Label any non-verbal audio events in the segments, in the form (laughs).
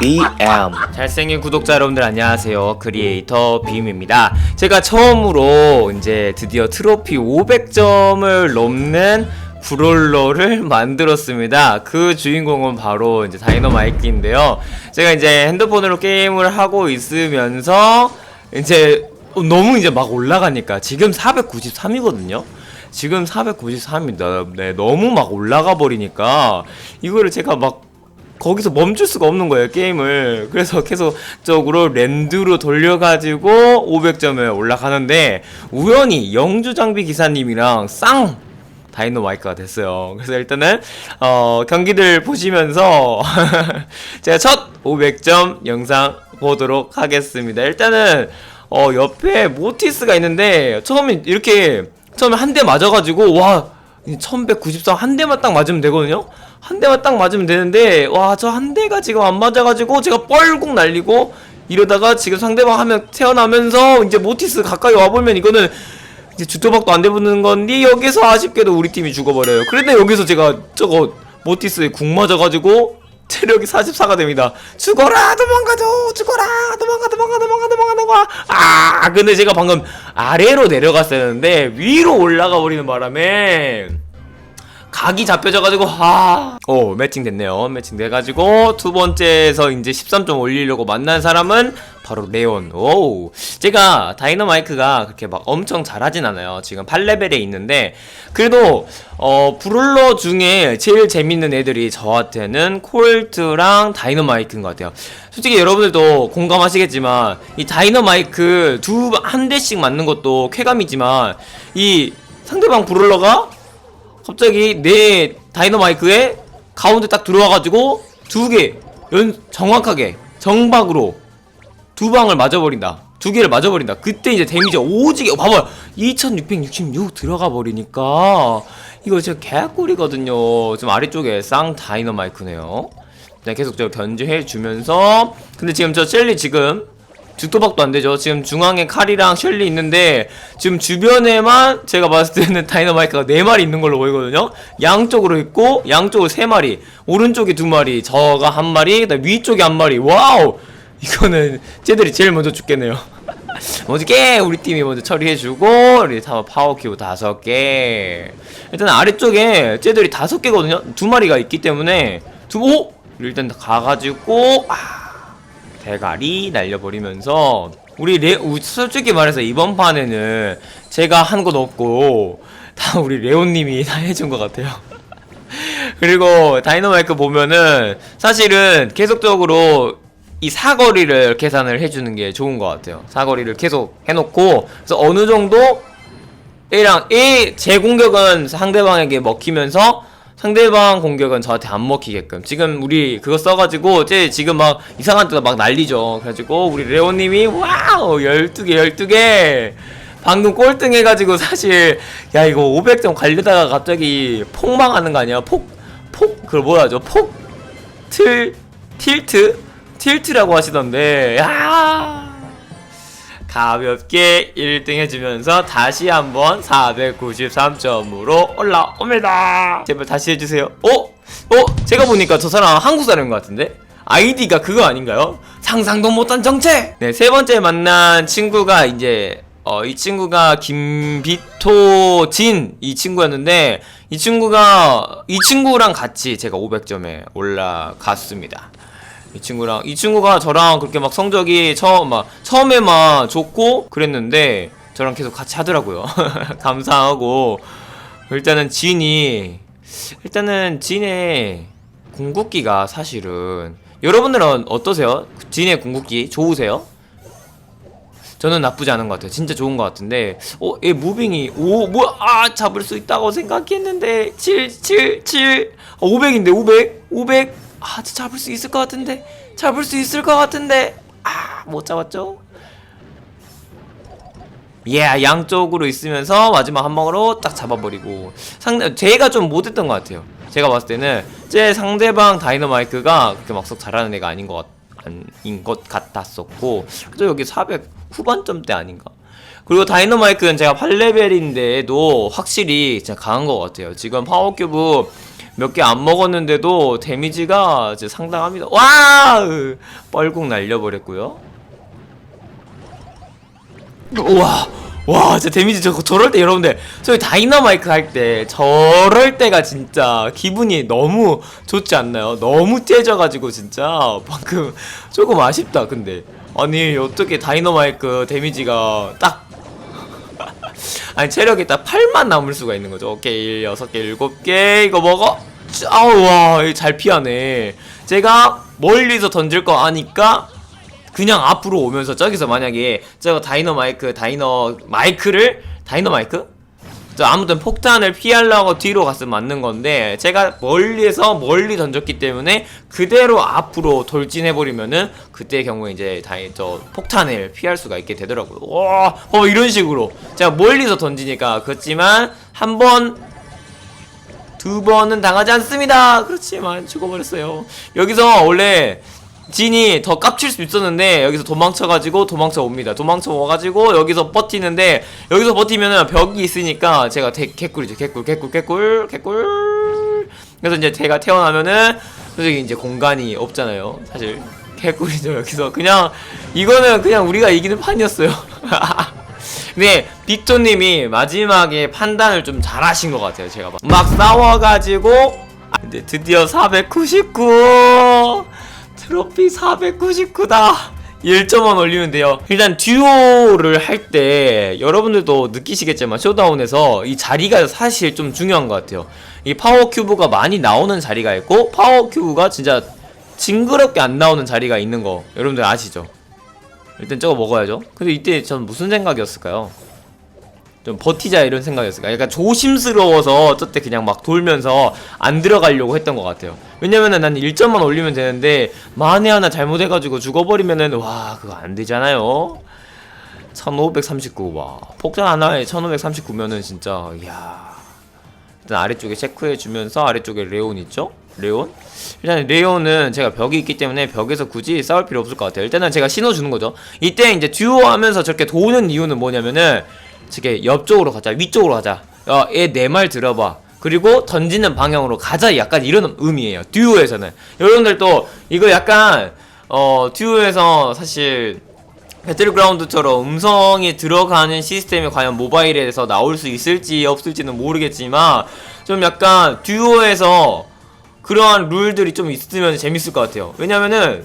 BM 잘생긴 구독자 여러분들 안녕하세요. 크리에이터 빔입니다. 제가 처음으로 이제 드디어 트로피 500점을 넘는 브롤러를 (laughs) 만들었습니다. 그 주인공은 바로 이제 다이너마이크인데요. 제가 이제 핸드폰으로 게임을 하고 있으면서 이제 너무 이제 막 올라가니까 지금 493이거든요 지금 493입니다. 네 너무 막 올라가 버리니까 이거를 제가 막 거기서 멈출 수가 없는 거예요 게임을. 그래서 계속 적으로 랜드로 돌려가지고 500점에 올라가는데 우연히 영주 장비 기사님이랑 쌍 다이노 마이크가 됐어요. 그래서 일단은 어 경기들 보시면서 (laughs) 제가 첫 500점 영상 보도록 하겠습니다. 일단은 어 옆에 모티스가 있는데 처음에 이렇게 처음에 한 대 맞아가지고 와 1193 한 대만 딱 맞으면 되거든요? 한 대만 딱 맞으면 되는데 와 저 한 대가 지금 안 맞아가지고 제가 뻘궁 날리고 이러다가 지금 상대방 하면 태어나면서 이제 모티스 가까이 와보면 이거는 이제 주토박도 안 돼보는 건데 여기서 아쉽게도 우리 팀이 죽어버려요. 그런데 여기서 제가 저거 모티스에 궁 맞아가지고 체력이 44가 됩니다. 죽어라 도망가줘 죽어라 도망가 도망가 도망가 도망가 도망가. 아 근데 제가 방금 아래로 내려갔었는데 위로 올라가 버리는 바람에 각이 잡혀져가지고 아, 오 매칭 됐네요. 매칭 돼가지고 두 번째에서 이제 13점 올리려고 만난 사람은 바로 레온. 오, 제가 다이너마이크가 그렇게 막 엄청 잘하진 않아요. 지금 8레벨에 있는데 그래도 어 브롤러 중에 제일 재밌는 애들이 저한테는 콜트랑 다이너마이크인 것 같아요. 솔직히 여러분들도 공감하시겠지만 이 다이너마이크 두 한 대씩 맞는 것도 쾌감이지만 이 상대방 브롤러가 갑자기 내 다이너마이크에 가운데 딱 들어와가지고 두 개 연 정확하게 정박으로 두 방을 맞아버린다. 두 개를 맞아버린다. 그때 이제 데미지 오지게 봐봐요. 2666 들어가 버리니까 이거 진짜 개꿀이거든요. 지금 아래쪽에 쌍 다이너마이크네요. 네, 계속 저 견제해 주면서 근데 지금 저 젤리 지금 죽도박도 안 되죠. 지금 중앙에 칼이랑 셸리 있는데 지금 주변에만 제가 봤을 때는 (laughs) 다이너마이크가 네 마리 있는 걸로 보이거든요. 양쪽으로 있고 양쪽으로 세 마리, 오른쪽에 두 마리, 저가 한 마리, 그다음 위쪽에 한 마리. 와우! 이거는 쟤들이 제일 먼저 죽겠네요. (laughs) 먼저 깨 우리 팀이 먼저 처리해주고 우리 타 파워 큐브 다섯 개. 일단 아래쪽에 쟤들이 다섯 개거든요. 두 마리가 있기 때문에 두 오! 일단 가가지고 아. 대가리 날려버리면서 우리 레 우- 솔직히 말해서 이번 판에는 제가 한것 없고 다 우리 레온님이 다 (laughs) 해준 것 같아요. (laughs) 그리고 다이너마이크 보면은 사실은 계속적으로 이 사거리를 계산을 해주는 게 좋은 것 같아요. 사거리를 계속 해놓고 그래서 어느 정도 A랑 A 제 공격은 상대방에게 먹히면서 상대방 공격은 저한테 안 먹히게끔. 지금 우리 그거 써가지고 제 지금 막 이상한 데다 막 난리죠. 그래가지고 우리 레오님이 와우! 12개 12개! 방금 꼴등 해가지고 사실 야 이거 500점 갈려다가 갑자기 폭망하는 거 아니야? 폭 폭 그걸 뭐라 하죠? 폭 틀 틸트? 틸트라고 하시던데 야 가볍게 1등 해주면서 다시 한번 493점으로 올라옵니다. 제발 다시 해주세요. 어? 어? 제가 보니까 저 사람 한국 사람인 것 같은데? 아이디가 그거 아닌가요? 상상도 못한 정체! 네, 세 번째 만난 친구가 이제 어, 이 친구가 김비토 진 이 친구였는데 이 친구가 이 친구랑 같이 제가 500점에 올라갔습니다. 이 친구랑 이 친구가 저랑 그렇게 막 성적이 처음 막 처음에 만 좋고 그랬는데 저랑 계속 같이 하더라고요. (laughs) 감사하고 일단은 진이 일단은 진의 궁극기가 사실은 여러분들은 어떠세요? 진의 궁극기 좋으세요? 저는 나쁘지 않은 것 같아요. 진짜 좋은 것 같은데, 어, 얘 무빙이, 오, 뭐야, 아, 잡을 수 있다고 생각했는데, 7, 7, 7, 어, 500인데, 500, 500, 아, 저 잡을 수 있을 것 같은데, 잡을 수 있을 것 같은데, 아, 못 잡았죠? 예, 양쪽으로 있으면서 마지막 한 방으로 딱 잡아버리고 상대 제가 좀 못했던 것 같아요. 제가 봤을 때는 제 상대방 다이너마이크가 그렇게 막썩 잘하는 애가 아닌 것 같, 아닌 것 같았었고 그래서 여기 400 후반점대 아닌가. 그리고 다이너마이크는 제가 8레벨인데도 확실히 진짜 강한 것 같아요. 지금 파워큐브 몇 개 안 먹었는데도 데미지가 이제 상당합니다. 와! 뻘궁 날려버렸고요. 우와! 와, 진짜 데미지 저, 저럴 때 여러분들, 저희 다이너마이크 할 때, 저럴 때가 진짜 기분이 너무 좋지 않나요? 너무 째져가지고, 진짜, 방금, 조금 아쉽다, 근데. 아니, 어떻게 다이너마이크 데미지가 딱, 아니, 체력이 딱 8만 남을 수가 있는 거죠. 오케이, 1, 6개, 7개, 이거 먹어! 아우, 와, 이거 잘 피하네. 제가 멀리서 던질 거 아니까, 그냥 앞으로 오면서 저기서 만약에 저거 다이너 마이크 다이너 마이크를 다이너 마이크? 저 아무튼 폭탄을 피하려고 뒤로 갔으면 맞는 건데 제가 멀리에서 멀리 던졌기 때문에 그대로 앞으로 돌진해버리면은 그때의 경우에 이제 다이 저 폭탄을 피할 수가 있게 되더라고요. 와, 어 이런 식으로 제가 멀리서 던지니까 그렇지만 한 번 두 번은 당하지 않습니다. 그렇지만 죽어버렸어요. 여기서 원래 진이 더 깝칠 수 있었는데 여기서 도망쳐가지고 도망쳐 옵니다. 도망쳐 와가지고 여기서 버티는데 여기서 버티면은 벽이 있으니까 제가 대, 개꿀이죠. 개꿀, 개꿀, 개꿀, 개꿀. 그래서 이제 제가 태어나면은 솔직히 이제 공간이 없잖아요. 사실 개꿀이죠. 여기서 그냥 이거는 그냥 우리가 이기는 판이었어요. (laughs) 근데 빅토님이 마지막에 판단을 좀 잘하신 것 같아요. 제가 막, 막 싸워가지고 아, 근데 드디어 499 트로피 499다 1점원 올리면 돼요 일단 듀오를 할 때 여러분들도 느끼시겠지만 쇼다운에서 이 자리가 사실 좀 중요한 것 같아요 이 파워 큐브가 많이 나오는 자리가 있고 파워 큐브가 진짜 징그럽게 안 나오는 자리가 있는 거 여러분들 아시죠? 일단 저거 먹어야죠 근데 이때 전 무슨 생각이었을까요? 좀 버티자 이런 생각이었을까? 약간 조심스러워서 저때 그냥 막 돌면서 안 들어가려고 했던 것 같아요. 왜냐면은 난 1점만 올리면 되는데 만에 하나 잘못해가지고 죽어버리면은 와 그거 안 되잖아요. 1539와 폭탄 하나에 1539면은 진짜 이야 일단 아래쪽에 체크해주면서 아래쪽에 레온 있죠? 레온? 일단 레온은 제가 벽이 있기 때문에 벽에서 굳이 싸울 필요 없을 것 같아요. 일단은 제가 신호 주는 거죠. 이때 이제 듀오 하면서 저렇게 도는 이유는 뭐냐면은 저게 옆쪽으로 가자, 위쪽으로 가자. 어, 얘내 말 들어봐. 그리고 던지는 방향으로 가자. 약간 이런 의미예요. 듀오에서는. 여러분들도 이거 약간 어 듀오에서 사실 배틀그라운드처럼 음성이 들어가는 시스템이 과연 모바일에서 나올 수 있을지 없을지는 모르겠지만 좀 약간 듀오에서 그러한 룰들이 좀 있으면 재밌을 것 같아요. 왜냐면은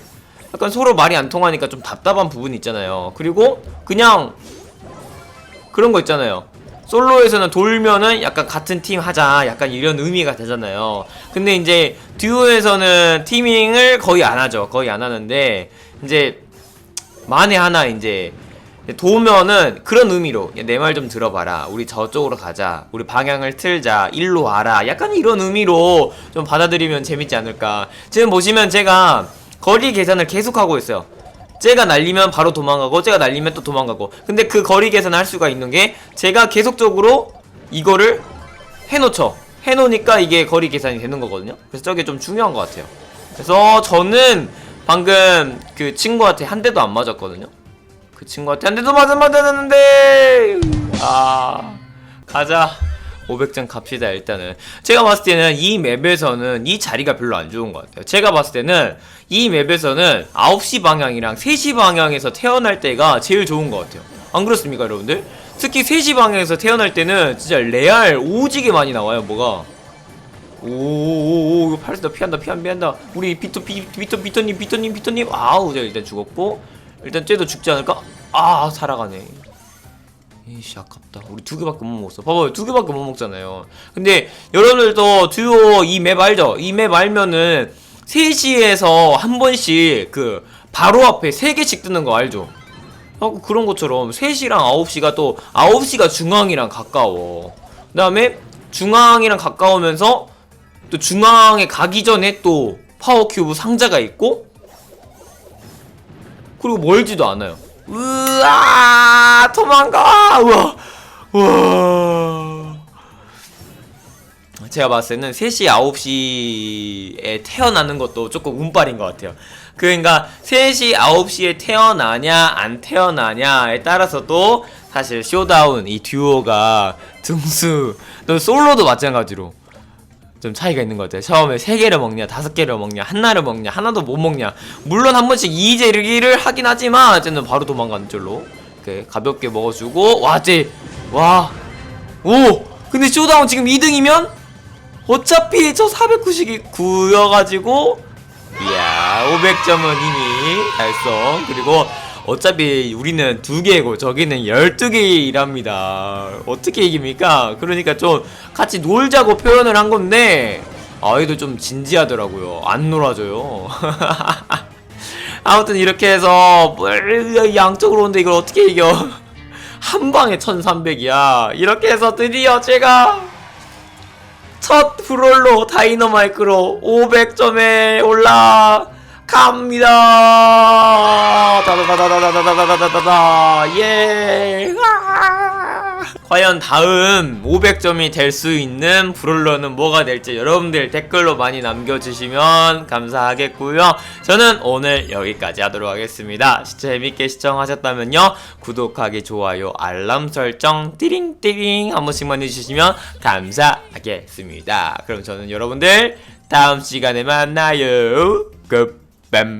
약간 서로 말이 안 통하니까 좀 답답한 부분이 있잖아요. 그리고 그냥 그런 거 있잖아요. 솔로에서는 돌면은 약간 같은 팀 하자 약간 이런 의미가 되잖아요. 근데 이제 듀오에서는 티밍을 거의 안 하죠. 거의 안 하는데 이제 만에 하나 이제 도면은 그런 의미로 내 말 좀 들어봐라. 우리 저쪽으로 가자. 우리 방향을 틀자. 일로 와라. 약간 이런 의미로 좀 받아들이면 재밌지 않을까. 지금 보시면 제가 거리 계산을 계속하고 있어요. 쟤가 날리면 바로 도망가고 쟤가 날리면 또 도망가고. 근데 그 거리 계산을 할 수가 있는 게 제가 계속적으로 이거를 해놓죠. 해놓으니까 이게 거리 계산이 되는 거거든요. 그래서 저게 좀 중요한 것 같아요. 그래서 저는 방금 그 친구한테 한 대도 안 맞았거든요. 그 친구한테 한 대도 맞아 맞았는데. 아 가자. 500점 갑시다 일단은. 제가 봤을 때는 이 맵에서는 이 자리가 별로 안 좋은 것 같아요. 제가 봤을 때는 이 맵에서는 9시 방향이랑 3시 방향에서 태어날 때가 제일 좋은 것 같아요. 안 그렇습니까 여러분들? 특히 3시 방향에서 태어날 때는 진짜 레알 오지게 많이 나와요 뭐가. 오오오 팔다 피한다 피한 피한다. 우리 비토 비, 비토 비토님 비토님 비토님. 아우 제가 일단 죽었고 일단 쟤도 죽지 않을까? 아 살아가네. 이씨 아깝다. 우리 두 개밖에 못 먹었어. 봐봐요. 두 개밖에 못 먹잖아요. 근데 여러분들도 듀오 이 맵 알죠? 이 맵 알면은 3시에서 한 번씩 그 바로 앞에 3개씩 뜨는 거 알죠? 어, 그런 것처럼 3시랑 9시가 또 9시가 중앙이랑 가까워. 그 다음에 중앙이랑 가까우면서 또 중앙에 가기 전에 또 파워큐브 상자가 있고 그리고 멀지도 않아요. 으아 도망가! 우와 우와 제가 봤을 때는 3시 9시에 태어나는 것도 조금 운빨인 것 같아요 그러니까 3시 9시에 태어나냐 안 태어나냐에 따라서도 사실 쇼다운 이 듀오가 등수 또 솔로도 마찬가지로 좀 차이가 있는 것 같아요. 처음에 세 개를 먹냐, 다섯 개를 먹냐, 하나를 먹냐, 하나도 못 먹냐. 물론 한 번씩 이재르기를 하긴 하지만 이제는 바로 도망가는 줄로 이렇게 가볍게 먹어주고 와, 쟤 와, 오, 근데 쇼다운 지금 2등이면 어차피 저 499여가지고 이야 500점은 이미 달성. 그리고 어차피 우리는 두 개고 저기는 12개이랍니다. 어떻게 이깁니까? 그러니까 좀 같이 놀자고 표현을 한 건데 아이도 좀 진지하더라고요. 안 놀아줘요. (laughs) 아무튼 이렇게 해서 뭘 양쪽으로 오는데 이걸 어떻게 이겨? (laughs) 한 방에 1300이야. 이렇게 해서 드디어 제가 첫 브롤로 다이너마이크로 500점에 올라갑니다. 다다다다다다다다다다다 예. 아. 과연 다음 500점이 될 수 있는 브롤러는 뭐가 될지 여러분들 댓글로 많이 남겨주시면 감사하겠고요. 저는 오늘 여기까지 하도록 하겠습니다. 재밌게 시청하셨다면요. 구독하기, 좋아요, 알람 설정, 띠링띠링 한 번씩만 해주시면 감사하겠습니다. 그럼 저는 여러분들 다음 시간에 만나요. 끝뱀